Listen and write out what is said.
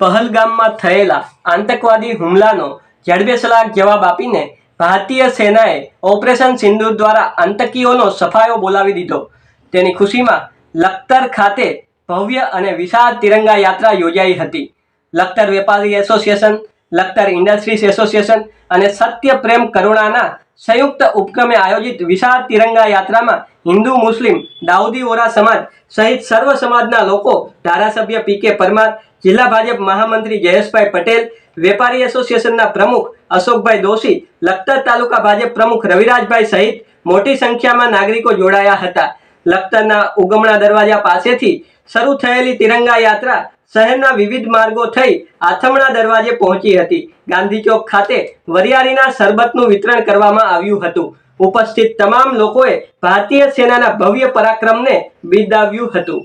પહલગામમાં થયેલા આતંકવાદી હુમલાનો જડબેસલાક જવાબ આપીને ભારતીય સેનાએ ઓપરેશન સિંદૂર દ્વારા આતંકીઓનો સફાયો બોલાવી દીધો. તેની ખુશીમાં લખતર ખાતે ભવ્ય અને વિશાળ તિરંગા યાત્રા યોજાઈ હતી. લખતર વેપારી એસોસિએશન, લખતર ઇન્ડસ્ટ્રીઝ એસોસિએશન અને સત્ય પ્રેમ કરુણાના સંયુક્ત ઉપક્રમે આયોજિત વિશાળ તિરંગા યાત્રામાં હિન્દુ, મુસ્લિમ, દાઉદી ઓરા સમાજ સહિત સર્વ સમાજના લોકો ધારાસભ્ય પી કે પરમાર જિલ્લા ભાજપ મહામંત્રી જયેશભાઈ પટેલ, વેપારી એસોસિએશનના પ્રમુખ અશોકભાઈ દોશી, લખતર તાલુકા ભાજપ પ્રમુખ રવિરાજભાઈ સહિત મોટી સંખ્યામાં નાગરિકો જોડાયા હતા. લખતરના ઉગમણા દરવાજા પાસેથી શરૂ થયેલી તિરંગા યાત્રા શહેરના વિવિધ માર્ગો થઈ આથમણા દરવાજે પહોંચી હતી. ગાંધી ચોક ખાતે વરિયાળીના શરબતનું વિતરણ કરવામાં આવ્યું હતું. ઉપસ્થિત તમામ લોકોએ ભારતીય સેનાના ભવ્ય પરાક્રમને બિરદાવ્યું હતું.